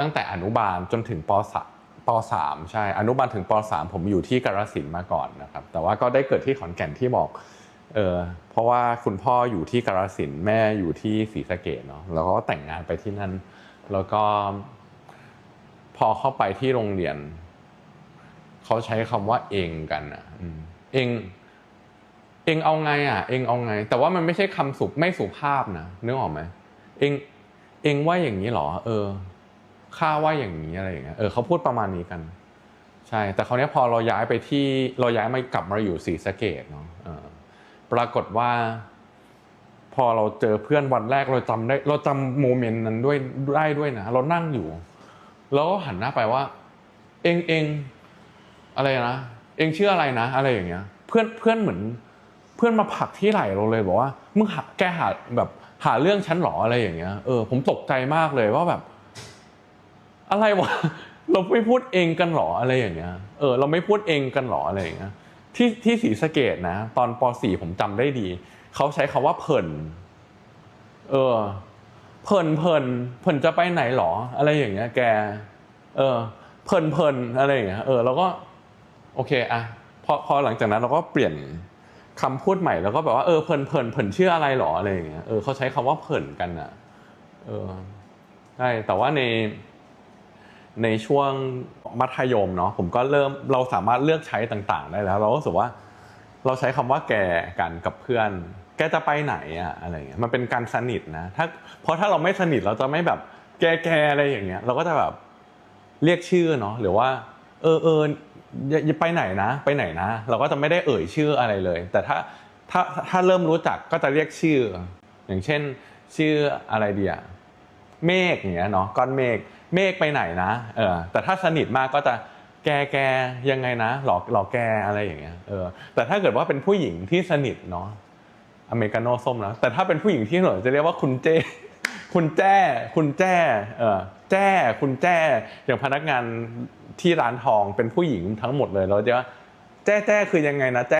ตั้งแต่อนุบาลจนถึงปสามปสามใช่อนุบาลถึงปสามผมอยู่ที่กาฬสินมาก่อนนะครับ แต่ว่าก็ได้เกิดที่ขอนแก่นที่บอกเออเพราะว่าคุณพ่ออยู่ที่กาฬสินแม่อยู่ที่ศรีสะเกดเนาะแล้วก็แต่งงานไปที่นั่น แล้วก็ พอเข้าไปที่โรงเรียน เขาใช้คำว่าเองกันอะเองเองเอาไงอะ เองเอาไง แต่ว่ามันไม่ใช่คำสุไม่สุภาพนะนึกออกไหมเองเองว่าอย่างนี้หรอ เออ ข้าว่าอย่างนี้อะไรอย่างเงี้ยเออเขาพูดประมาณนี้กันใช่แต่คราวนี้พอเราย้ายไปที่เราย้ายมากลับมาอยู่ศรีสะเกดเนาะปรากฏว่า พอเราเจอเพื่อนวันแรกเราจำได้ เราจำโมเมนต์นั้นด้วยได้ด้วยนะเรานั่งอยู่ แล้วก็หันหน้าไปว่า เองเองอะไรนะเองชื่ออะไรนะ อะไรอย่างเงี้ย เพื่อนเพื่อนเหมือน เพื่อนมาผลักที่ไหล่เราเลยบอกว่ามึงหาแกหาแบบหาเรื่องฉันหรออะไรอย่างเงี้ยเออผมตกใจมากเลยว่าแบบ อะไรวะเราไม่พูดเองกันหรออะไรอย่างเงี้ยเออเราไม่พูดเองกันหรออะไรอย่างเงี้ยที่ที่ศรีสะเกดนะ ตอนป .4 ผมจำได้ดี เขาใช้คำว่าเพิ่นเออเพิ่นเพิ่นเพิ่นจะไปไหนหรอ อะไรอย่างเงี้ย แก เออเพิ่นเพิ่นอะไรอย่างเงี้ยเออเราก็ โอเคอะพอพอหลังจากนั้นเราก็เปลี่ยนคำพูดใหม่แล้วก็แบบว่าเออเพิ่นเพิ่นเพิ่นชื่ออะไรหรออะไรอย่างเงี้ยเออเขาใช้คำว่าเพิ่นกันอะเออใช่แต่ว่าใน ในช่วงมัธยมเนาะผมก็เริ่มเราสามารถเลือกใช้ต่างๆ ได้แล้ว เราก็รู้สึกว่าเราใช้คำว่าแกกันกับเพื่อน แกจะไปไหนอะอะไรเงี้ยมันเป็นการสนิทนะถ้าเพราะถ้าเราไม่สนิทเราจะไม่แบบแกแกอะไรอย่างเงี้ย เราก็จะแบบเรียกชื่อเนาะหรือว่า เออเอออย่าไปไหนนะ ไปไหนนะ เราก็จะไม่ได้เอ่ยชื่ออะไรเลย แต่ถ้าถ้าถ้าเริ่มรู้จักก็จะเรียกชื่อ อย่างเช่น ชื่ออะไรเดีอะ เมฆอย่างเงี้ยเนาะก้อนเมฆเมฆไปไหนนะเออแต่ถ้าสนิทมากก็จะแกแกยังไงนะหลอกหลอกแกอะไรอย่างเงี้ยเออแต่ถ้าเกิดว่าเป็นผู้หญิงที่สนิทเนาะอเมริกาโน่ส้มแล้วแต่ถ้าเป็นผู้หญิงที่หน่อยจะเรียกว่าคุณเจ คุณแจ้ คุณแจ้เออแจ้ คุณแจ้อย่างพนักงานที่ร้านทองเป็นผู้หญิงทั้งหมดเลยเราจะว่าแจ้แจ้คือยังไงนะแจ้